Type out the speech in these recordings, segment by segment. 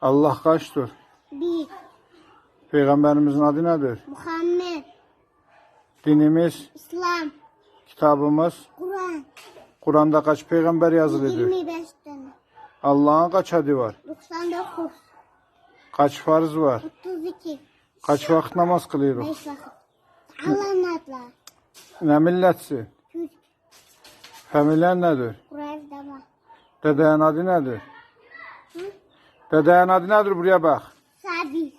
Allah kaçtır? Bir. Peygamberimizin adı nedir? Muhammed. Dinimiz, İslam. kitabımız, Kur'an. Kur'an'da kaç peygamber yazılıdır? 25 tane. Allah'ın kaç adı var? 99. Kaç farz var? 32. Kaç vakit namaz kılıyoruz? 5 vakit. Allah'ın adları. Ne milletsin? Türk. Familien nedir? Kur'an dama. Dedeğin adı nedir? Dedeğin adı nedir? Buraya bak. Sabi.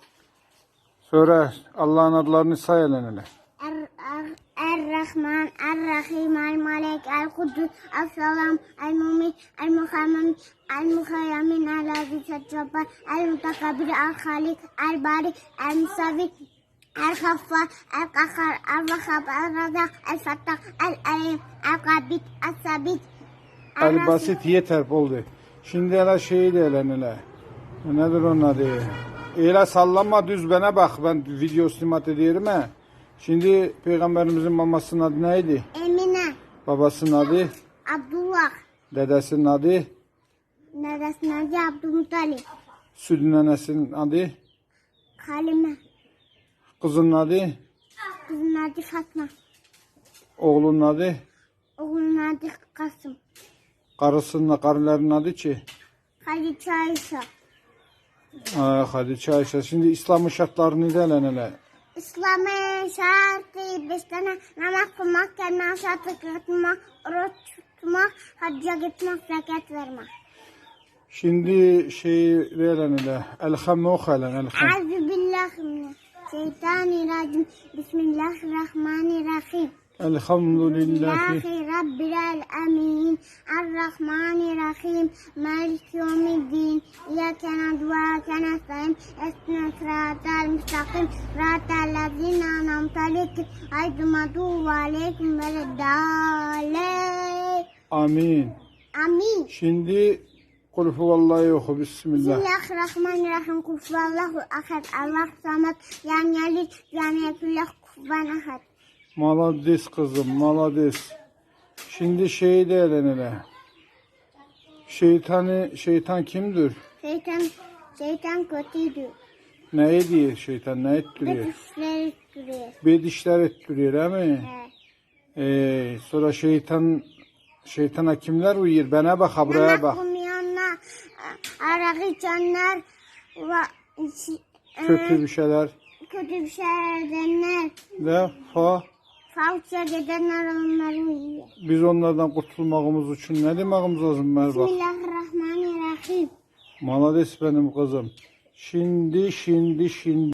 Sonra Allah'ın adlarını say elenile. Er, er, Er-Rahman, Er-Rahim, El-Malek, El-Kudüs, El-Salam, El-Mumin, El-Muhammed, El-Muhayyamin, El-Aziz, El-Jabbar, El-Mutakabir, El-Halik, El-Bari, El-Musavir, El-Qahhar, El-Wahhab, El-Razak, El-Fattah, El-Alim, El-Qabid, El-Sabit, El basit yeter oldu. Şimdi hele şeyi de elenile. Nedir onun adı? Öyle sallanma düz bana bak. Ben video simat ediyorum ha. Şimdi peygamberimizin mamasının adı neydi? Emine, Babasının adı, Abdullah, dedesinin adı, Nedesinin adı Abdülmutalip, süt nenesinin adı, Halime, kızının adı, kızın adı Fatma, oğlunun adı, oğlunun adı Kasım, karısının karılarının adı ki. Hadice Ayşe. Aa, Hadice Ayşe. Şimdi İslam'ın şartlarını da elenile. İslam'ın şartı beş tane namaz kılmak, kendine şartı kılmak, oruç tutmak, hacca gitmek, zekat vermek. Şimdi şeyi elenile. Elhamı okuyalım. Elham. Azü billahi mineşşeytanirracim. Bismillahirrahmanirrahim. Elhamdülillahi. Lillahi Rabbil alemin. Errahmanirrahim. Malik yevmiddin. İyyâke na'budu ve iyyâke nestaîn. Esne sıratal müstakim. Sıratal lezîne en'amte aleyhim. Gayril mağdûbi aleyhim veleddâllîn. Amin. Amin. Şimdi Kul huvallahi oku. Bismillah. Bismillahirrahmanirrahim. Kul huvallahu ahad. Allah samad. Yan yalid. Yan yekullah kufuven ahad. Malades kızım. Malades. Şimdi şeyi de elenile. Şeytanı, şeytan kimdir? Şeytan, şeytan kötüydü. Ne ediyor şeytan? Ne ettiriyor? güçleri sürüyor. Bedişler ettiriyor değil mi? Evet. Ee, sonra şeytan şeytana kimler uyuyor? Bana bak buraya bak. kılmayanlar, arak içenler, ve Kötü bir şeyler. kötü bir şeyler edenler, Ve fa falça gidenler onları biz onlardan kurtulmamız için ne dememiz lazım bak. Bismillahirrahmanirrahim. Malades benim kızım. Şimdi şimdi şimdi